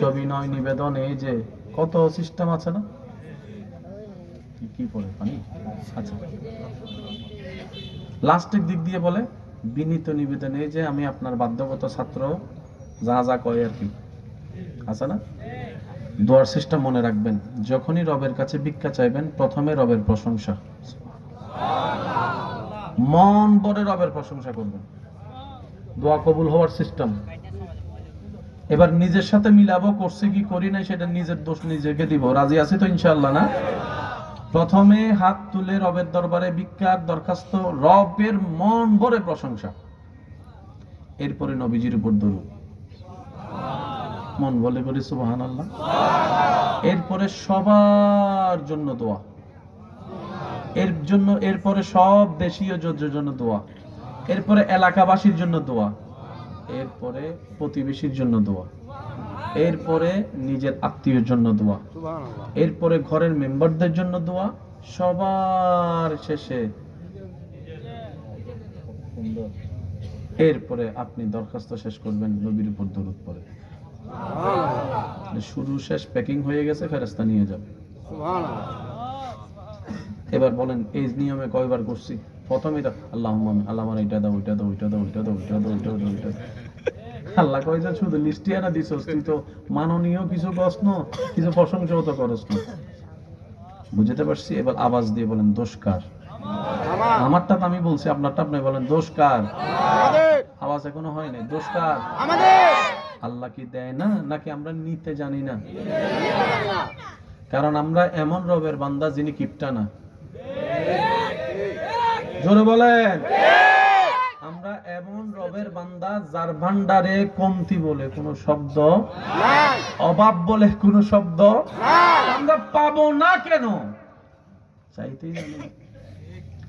সবিনয় নিবেদন, এই যে কত সিস্টেম আছে না? কি- পড়ে পানি? আচ্ছা। লাস্টের দিক দিয়ে বলে, বিনীত নিবেদন, এই যে আমি আপনার বাধ্যগত ছাত্র, যা যা কয় আর কি। আছে না? দোয়ার সিস্টেম মনে রাখবেন, যখনই রবের কাছে ভিক্ষা চাইবেন, প্রথমে রবের প্রশংসা। মন ভরে রবের প্রশংসা করবেন। দোয়া কবুল হওয়ার সিস্টেম এবার নিজের সাথে মিলাবো, করছে কি, করি নাই, সেটা নিজের দোষ নিজেকে দিব। রাজি আছি তো ইনশাল্লাহ না? প্রথমে হাত তুলে রবের দরবারে ভিক্ষার দরখাস্ত, রবের মন ভরে প্রশংসা। এরপরে নবীজির উপর দরুদ। মন বলে বলি সুবহান আল্লাহ এরপরে সবার জন্য দোয়া। এর জন্য, এরপরে সব দেশীয় জন্য দোয়া। এরপরে এলাকাবাসীর জন্য দোয়া। এরপরে প্রতিবেশীর জন্য দোয়া। এরপরে নিজের আত্মীয়ের জন্য দোয়া। এরপরে ঘরের মেম্বারদের জন্য দোয়া। সবার শেষে এরপরে আপনি দরখাস্ত শেষ করবেন নবীর উপর দরুদ পড়ে। শুরু শেষ প্যাকিং হয়ে গেছে ফেরাস্তা নিয়ে যাবে। এবার বলেন এই নিয়মে কয়বার করছি? প্রথমে তো আল্লাহ আল্লাহ আমার এটা দাও ওইটা দাও ওইটা দাও ওইটা দাও ওইটা দাও ওইটা দাও ওইটা দাও। আল্লাহ কয় যে শুধু লিস্টিয়া না দিছস তুই তো মাননীয় কিছু প্রশ্ন কিছু প্রশংসাও তো করস না। বুঝতে পারছি? এবার আওয়াজ দিয়ে বলেন দোষকার আমারটা তো আমি বলছি আপনারটা আপনি বলেন দোষকার আওয়াজ এখনও হয় নাই দোষকার আল্লাহ কি দেয় না নাকি আমরা নিতে জানি না? কারণ আমরা এমন রবের বান্দা যিনি কিপটা না। জোরে বলেন। এমন রবের বান্দা যার ভান্ডারে কমতি বলে কোনো শব্দ? অভাব বলে কোনো শব্দ? আমরা পাবো না কেন? চাইতেই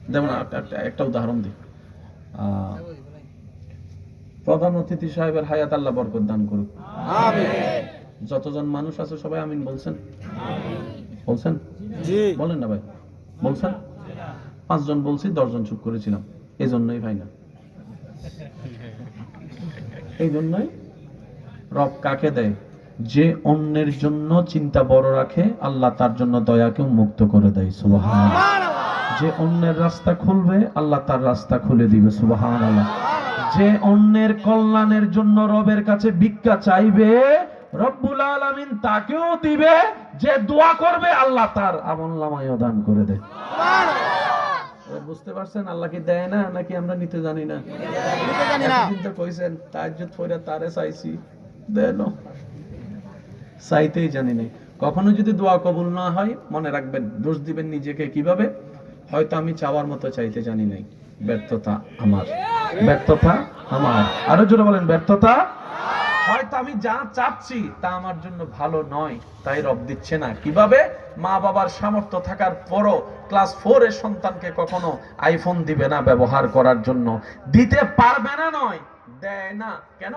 যেমন একটা- উদাহরণ দিই। প্রধান অতিথি সাহেবের হায়াত আল্লাহ বরকত দান করুক। যতজন মানুষ আছে সবাই আমিন বলছেন? বলছেন? বলেন না ভাই। বলছেন? পাঁচজন বলছি দশজন চুপ করেছিলাম। এই জন্যই ভাই না। এই জন্যই রব কাকে দেয়? যে অন্যের জন্য চিন্তা বড় রাখে আল্লাহ তার জন্য দয়াকে মুক্ত করে দেয় সুবহান যে অন্যের রাস্তা খুলবে আল্লাহ তার রাস্তা খুলে দিবে সুবহান আল্লাহ যে অন্যের কল্যাণের জন্য রবের কাছে ভিক্ষা চাইবে রব্বুল আলামিন তাকেও দিবে যে দোয়া করবে আল্লাহ তার আমল নামায় দান করে দেয়। এবার বুঝতে পারছেন আল্লাহ কি দেয় না নাকি আমরা নিতে জানি না? কইছেন পড়ে তারে চাইছি। দেন চাইতেই জানি কখনো যদি দোয়া কবুল না হয় মনে রাখবেন দোষ দিবেন নিজেকে কীভাবে? হয়তো আমি চাওয়ার মতো চাইতে জানি নাই। ব্যর্থতা আমার। ব্যর্থতা আমার। আরও জোরে বলেন ব্যর্থতা হয়তো আমি যা চাচ্ছি তা আমার জন্য ভালো নয়, তাই রব দিচ্ছে না। কীভাবে? মা বাবার সামর্থ্য থাকার পরও ক্লাস ফোর এর সন্তানকে কখনো আইফোন দিবে না ব্যবহার করার জন্য। দিতে পারবে না নয়, দেয় না। কেন?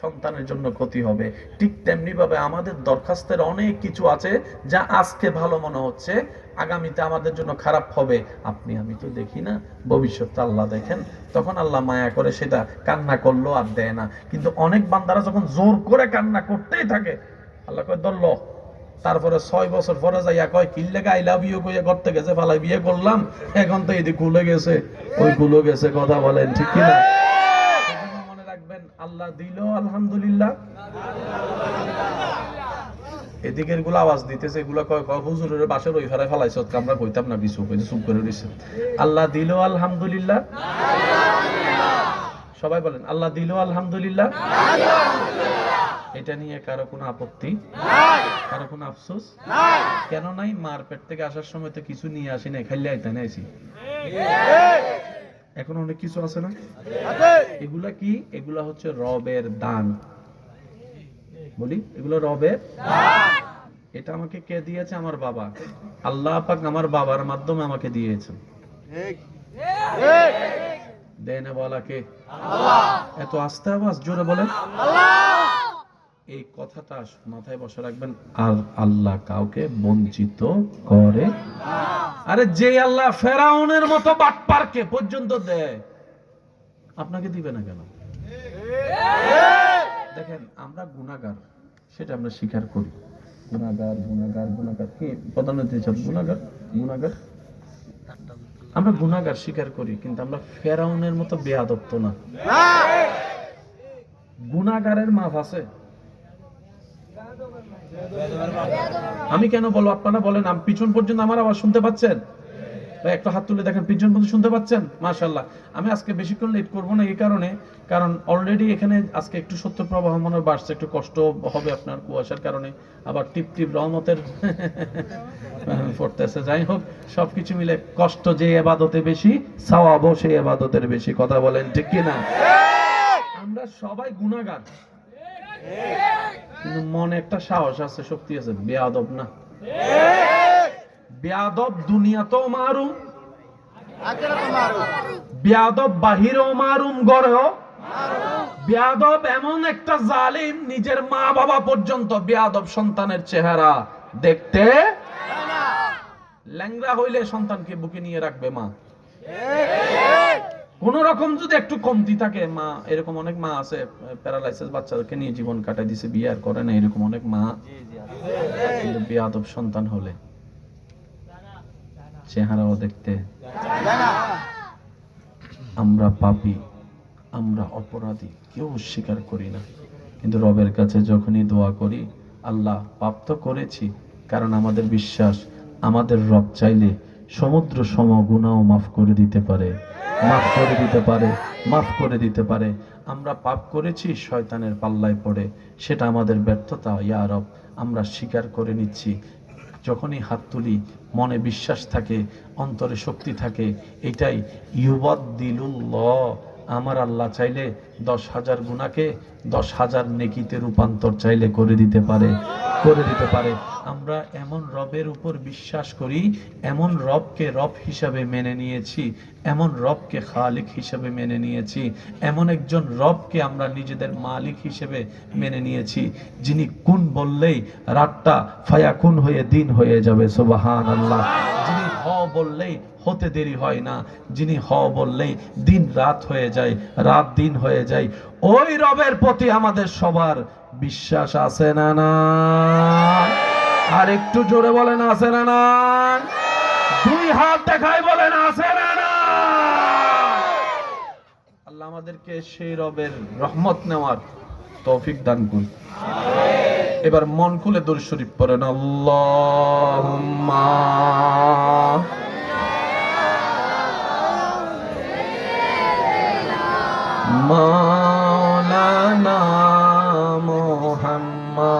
সন্তানের জন্য ক্ষতি হবে। ঠিক তেমনি ভাবে আমাদের দরখাস্তের অনেক কিছু আছে যা আজকে ভালো মনে হচ্ছে, আগামীতে আমাদের জন্য খারাপ হবে। আপনি, আমি তো দেখি না, ভবিষ্যৎটা আল্লাহ দেখেন। তখন আল্লাহ মায়া করে সেটা কান্না করল আর দেয় না। কিন্তু অনেক বান্দারা যখন জোর করে কান্না করতেই থাকে, আল্লাহ কয় দল্ল তারপরে ছয় বছর পরে যাইয়া কয় কিল্লেগে আই লাভ ইউ কইয়া করতে গেছে ফালাই বিয়ে করলাম, এখন তো এদিকে খুলে গেছে। ওই খুলে গেছে কথা বলেন, ঠিক কিনা? আল্লাহ দিল, আলহামদুলিল্লাহ। এদিকেরগুলো আওয়াজ দিতেছে, এগুলো কয় হুজুরের বাসের ওই ফেরায় ফেলাইছ আমরা কইতাম না কিছু কইতে চুপ করে দিছে আল্লাহ দিল, আলহামদুলিল্লাহ। সবাই বলেন, আল্লাহ দিল, আলহামদুলিল্লাহ। এটা নিয়ে কারও কোনো আপত্তি? কারও কোনো আফসোস? কেন নাই? মার পেট থেকে আসার সময় তো কিছু নিয়ে আসি নাই, খাইলে আইতে নাইছি এখন অনেক কিছু আছে না? এগুলা কি? এগুলা হচ্ছে রবের দান। বলি এগুলো রবের এটা আমাকে কে দিয়েছে? আমার বাবা। আল্লাহ পাক আমার বাবার মাধ্যমে আমাকে দিয়েছে। দেনে বলা কে? এত আস্তে আওয়াজ জোরে বলেন। এই কথাটা মাথায় বসে রাখবেন আর আল্লাহ কাউকে বঞ্চিত করে আরে যে আল্লাহ ফেরাউনের মতো বাটপারকে পর্যন্ত দেয় আপনাকে দিবে না কেন? দেখেন আমরা গুনাহগার সেটা আমরা স্বীকার করি। গুণাগার গুণাগার গুণাগার কি প্রধান গুণাগার গুণাগার আমরা গুণাগার স্বীকার করি কিন্তু আমরা ফেরাউনের মতো বেয়াদপ্ত না। গুণাগারের মাফ আছে। আমি কেন বলো? আপনারা বলেন, আম- পিছন পর্যন্ত আমার আওয়াজ শুনতে পাচ্ছেন? একটা হাত তুলে দেখেন, পিছন পর্যন্ত শুনতে পাচ্ছেন? মাশাল্লাহ আমি আজকে বেশিক্ষণ লেট করব না এই কারণে, কারণ অলরেডি এখানে আজকে একটু সত্য প্রবাহ মনে বাড়ছে, একটু কষ্ট হবে আপনার কুয়াশার কারণে। আবার টিপ টিপ রহমতের পড়তেছে। যাই হোক, সবকিছু মিলে কষ্ট যে এবাদতে বেশি, সওয়াবও সেই এবাদতের বেশি। কথা বলেন ঠিক কি না আমরা সবাই গুণাগার কিন্তু মনে একটা সাহস আছে, শক্তি আছে। বেয়াদব না। বেয়াদব দুনিয়াতেও মারুম। বেয়াদব বাহিরেও মারুম, গড়েও। বেয়াদব এমন একটা জালিম, নিজের মা বাবা পর্যন্ত বেয়াদব সন্তানের চেহারা দেখতে ল্যাংরা হইলে সন্তানকে বুকে নিয়ে রাখবে মা। কোন রকম যদি একটু কমতি থাকে, মা, এরকম অনেক মা আছে প্যারালাইসিস বাচ্চাদেরকে নিয়ে জীবন কাটাই দিছে বিয়ে আর করে না, এরকম অনেক মা কিন্তু বেয়াদব সন্তান হলে। চেহারাও দেখতে। আমরা পাপী, আমরা অপরাধী, কেউ স্বীকার করি না। কিন্তু রবের কাছে যখনই দোয়া করি, আল্লাহ, পাপ তো করেছি, কারণ আমাদের বিশ্বাস, আমাদের রব চাইলে সমুদ্র সম গুণাও মাফ করে দিতে পারে। মাফ করে দিতে পারে, মাফ করে দিতে পারে। আমরা পাপ করেছি, শয়তানের পাল্লায় পড়ে। সেটা আমাদের ব্যর্থতা, ইয়া রব, আমরা স্বীকার করে নিচ্ছি। যখনই হাত তুলি, মনে বিশ্বাস থাকে, অন্তরে শক্তি থাকে, এটাই ইউবদ দিলুল্লাহ আমার আল্লাহ চাইলে দশ হাজার গুণাকে দশ হাজার নেকিতে রূপান্তর চাইলে করে দিতে পারে। করে দিতে পারে। আমরা এমন রবের উপর বিশ্বাস করি, এমন রবকে রব হিসাবে মেনে নিয়েছি, এমন রবকে খালিক হিসাবে মেনে নিয়েছি, এমন একজন রবকে আমরা নিজেদের মালিক হিসেবে মেনে নিয়েছি, যিনি কোন বললেই রাতটা ফায়া কোন হয়ে দিন হয়ে যাবে সুবাহান আল্লাহ যিনি হ বললেই হতে দেরি হয় না, যিনি হ বললেই দিন রাত হয়ে যায়, রাত দিন হয়ে যায়, ওই রবের প্রতি আমাদের সবার বিশ্বাস আছে না না? আর একটু জোরে বলেন, আছে না না? দুই হাত দেখাই বলেন, আছে না না? আল্লাহ আমাদেরকে সেই রবের রহমত নেওয়ার তৌফিক দান করুন। এবার মন খুলে দূর শরীফ পড়েন, আল্লাহুম্মা। মাওলানা মা